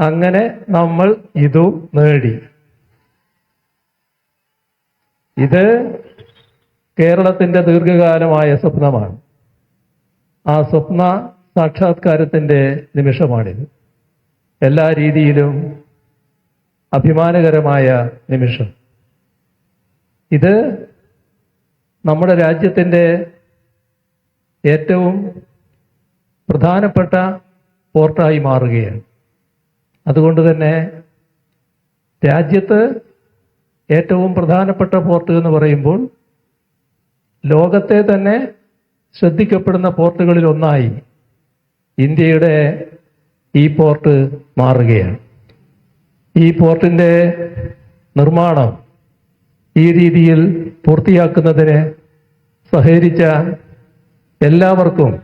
അങ്ങനെ നമ്മൾ ഇതു നേടി. ഇത് കേരളത്തിന്റെ ദീർഘകാലമായ സ്വപ്നമാണ്. ആ സ്വപ്ന സാക്ഷാത്കാരത്തിന്റെ നിമിഷമാണിത്. എല്ലാ രീതിയിലും അഭിമാനകരമായ നിമിഷം. ഇത് നമ്മുടെ രാജ്യത്തിന്റെ ഏറ്റവും പ്രധാനപ്പെട്ട പോർട്ടായി മാറുകയാണ്. അതുകൊണ്ട് തന്നെ രാജ്യത്ത് ഏറ്റവും പ്രധാനപ്പെട്ട പോർട്ട് എന്ന് പറയുമ്പോൾ ലോകത്തെ തന്നെ ശ്രദ്ധിക്കപ്പെടുന്ന പോർട്ടുകളിൽ ഒന്നായി ഇന്ത്യയുടെ ഈ പോർട്ട് മാറുകയാണ്. ഈ പോർട്ടിന്റെ നിർമ്മാണം ഈ രീതിയിൽ പൂർത്തിയാക്കുന്നതിന് സഹകരിച്ച എല്ലാവർക്കും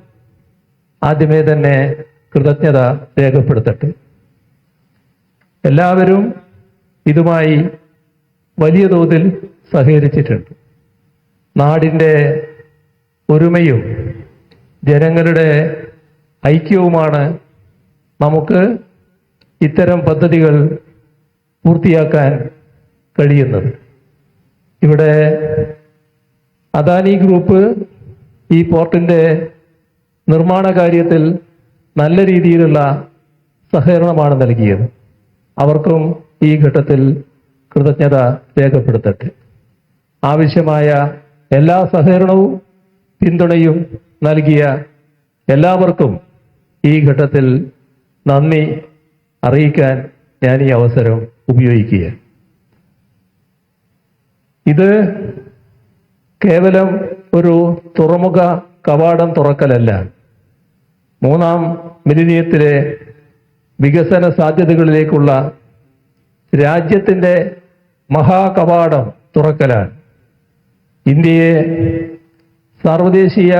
ആദ്യമേ തന്നെ കൃതജ്ഞത രേഖപ്പെടുത്തട്ടെ. എല്ലാവരും ഇതുമായി വലിയ തോതിൽ സഹകരിച്ചിട്ടുണ്ട്. നാടിന്റെ ഒരുമയും ജനങ്ങളുടെ ഐക്യവുമാണ് നമുക്ക് ഇത്തരം പദ്ധതികൾ പൂർത്തിയാക്കാൻ കഴിയുന്നത്. ഇവിടെ അദാനി ഗ്രൂപ്പ് ഈ പോർട്ടിന്റെ നിർമ്മാണ കാര്യത്തിൽ നല്ല രീതിയിലുള്ള സഹകരണമാണ് നൽകിയത്. അവർക്കും ഈ ഘട്ടത്തിൽ കൃതജ്ഞത രേഖപ്പെടുത്തട്ടെ. ആവശ്യമായ എല്ലാ സഹകരണവും പിന്തുണയും നൽകിയ എല്ലാവർക്കും ഈ ഘട്ടത്തിൽ നന്ദി അറിയിക്കാൻ ഞാൻ ഈ അവസരം ഉപയോഗിക്കുക ഇത് കേവലം ഒരു തുറമുഖ കവാടം തുറക്കലല്ല. മൂന്നാം മിലിനിയത്തിലെ വികസന സാധ്യതകളിലേക്കുള്ള രാജ്യത്തിന്റെ മഹാകവാടം തുറക്കലാണ്. ഇന്ത്യയെ സാർവദേശീയ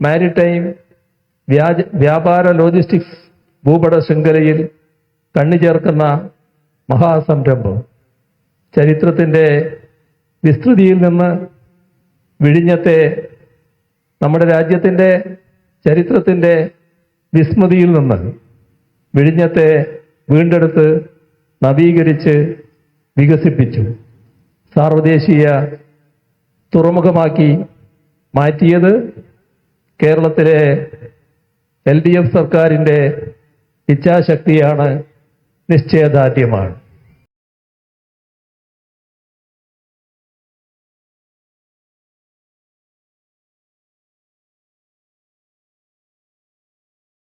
മാരിടൈം വ്യാജ വ്യാപാര ലോജിസ്റ്റിക്സ് ഭൂപട ശൃംഖലയിൽ കണ്ണുചേർക്കുന്ന മഹാസംരംഭം. ചരിത്രത്തിന്റെ വിസ്തൃതിയിൽ നിന്ന് വിഴിഞ്ഞത്തെ നമ്മുടെ രാജ്യത്തിന്റെ ചരിത്രത്തിന്റെ വിസ്മൃതിയിൽ നിന്ന് വിഴിഞ്ഞത്തെ വീണ്ടെടുത്ത് നവീകരിച്ച് വികസിപ്പിച്ചു. സാർവദേശീയ തുറമുഖമാക്കി മാറ്റിയത് കേരളത്തിലെ എൽ ഡി എഫ് സർക്കാരിന്റെ ഇച്ഛാശക്തിയാണ് നിശ്ചയദാർഢ്യമാണ്.